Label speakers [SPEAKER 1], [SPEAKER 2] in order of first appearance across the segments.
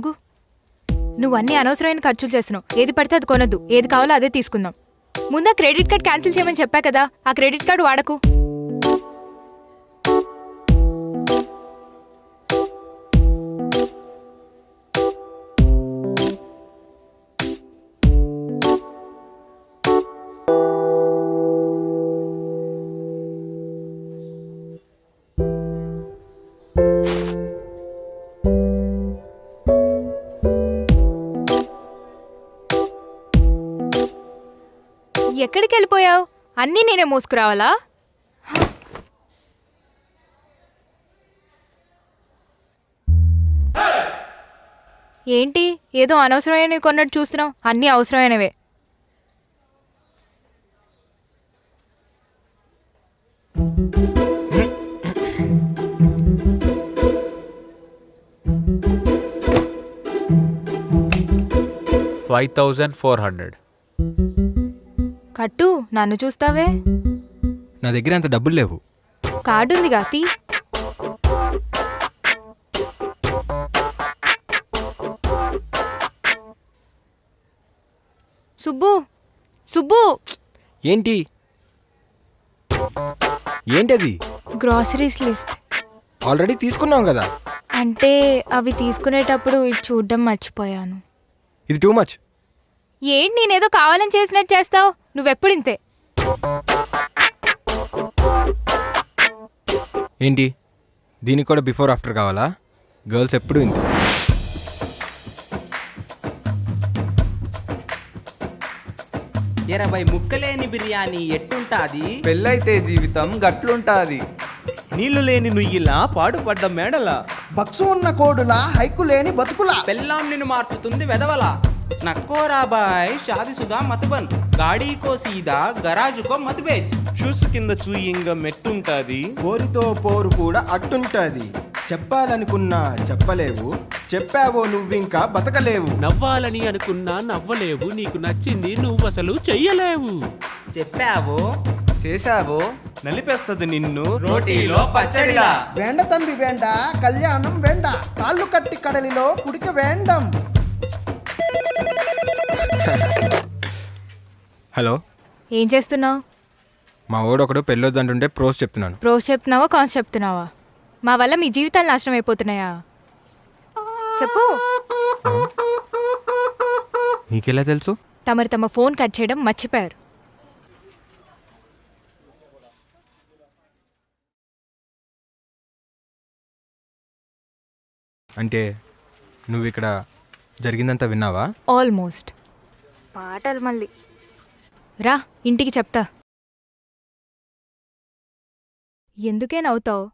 [SPEAKER 1] ఆగు. నువ్వు అన్ని అనవసరమైన ఖర్చులు చేస్తున్నావు. ఏది పడితే అది కొనొద్దు. ఏది కావాలో అదే తీసుకుందాం. ముందా క్రెడిట్ కార్డ్ క్యాన్సిల్ చేయమని చెప్పా కదా. ఆ క్రెడిట్ కార్డు వాడకు. ఎక్కడికి వెళ్ళిపోయావు అన్నీ నేనే మోసుకురావాలా? ఏంటి? ఏదో అనవసరమైనవి కొన్నట్టు చూస్తున్నావు. అన్నీ అవసరమైనవే.
[SPEAKER 2] Five thousand four hundred.
[SPEAKER 1] కట్టు నన్ను చూస్తావే?
[SPEAKER 3] నా దగ్గర అంత డబ్బులు లేవు.
[SPEAKER 1] కార్డు ఉందిగా తీ సుబ్బు సుబ్బు.
[SPEAKER 3] ఏంటి? ఏంటది?
[SPEAKER 1] గ్రాసరీస్ లిస్ట్
[SPEAKER 3] ఆల్రెడీ తీసుకున్నాం కదా.
[SPEAKER 1] అంటే అవి తీసుకునేటప్పుడు ఇది చూడ్డం మర్చిపోయాను.
[SPEAKER 3] ఇది టూ మచ్
[SPEAKER 1] ఏంటి నేనేదో కావాలని చేసినట్టు చేస్తావు? నువ్వెప్పుడు ఇంతే
[SPEAKER 3] ఏంటి? దీనికి కూడా బిఫోర్ ఆఫ్టర్ కావాలా? గర్ల్స్ ఎప్పుడు ఇంతే?
[SPEAKER 4] ఇరవై ముక్కలేని బిర్యానీ ఎట్టుంటాది?
[SPEAKER 5] పెళ్ళైతే జీవితం గట్లుంటాది.
[SPEAKER 6] నీళ్ళు లేని నుయ్యిలా పాడుపడ్డ మేడల.
[SPEAKER 7] బక్సు ఉన్న కోడులా హైకు లేని బతుకులా.
[SPEAKER 4] పెళ్ళాం నిన్ను మార్చుతుంది వెదవల నక్కోరాబాయ్ షాదిసుదా మతుబన్. గాడీకో సీదా గరాజుకో మతుబేజ్.
[SPEAKER 6] షూస్ కింద చూయింగ మెట్టుంటాది.
[SPEAKER 5] పోరుతో పోరు కూడా అట్టుంటది. చెప్పాలనుకున్నా చెప్పలేవు. చెప్పావో నువ్వింకా బతకలేవు.
[SPEAKER 8] నవ్వాలని అనుకున్నా నవ్వలేవు. నీకు నచ్చింది నువ్వు అసలు చెయ్యలేవు.
[SPEAKER 4] చెప్పావో
[SPEAKER 6] చేశావో నలిపేస్తది నిన్ను
[SPEAKER 4] రోటీలో పచ్చడిలా.
[SPEAKER 7] వేండ తంబి వేండ కళ్యాణం వేండ. కాళ్ళు కట్టి కడలిలో కుడిక వేండం.
[SPEAKER 3] హలో.
[SPEAKER 1] ఏం చేస్తున్నావు?
[SPEAKER 3] మా ఓడు ఒకడు పెళ్ళొద్దంటుంటే ప్రోస్ చెప్తున్నాను.
[SPEAKER 1] ప్రోస్ చెప్తున్నావా కాన్స్ చెప్తున్నావా? మా వల్ల మీ జీవితాలు నాశనం అయిపోతున్నాయా? చెప్పు.
[SPEAKER 3] నీకెలా తెలుసు?
[SPEAKER 1] తమరు తమ ఫోన్ కట్ చేయడం మర్చిపోయారు.
[SPEAKER 3] అంటే నువ్వు ఇక్కడ జరిగిందంతా విన్నావా?
[SPEAKER 1] ఆల్మోస్ట్ పాటలు మళ్ళీ. రా ఇంటికి చెప్తా. ఎందుకే నవ్వుతావు?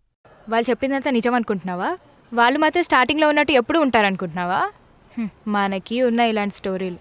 [SPEAKER 1] వాళ్ళు చెప్పిందంతా నిజం అనుకుంటున్నావా వాళ్ళు మాత్రం స్టార్టింగ్లో ఉన్నట్టు ఎప్పుడు ఉంటారనుకుంటున్నావా? హ్మ్, మనకి ఉన్న ఇలాంటి స్టోరీలు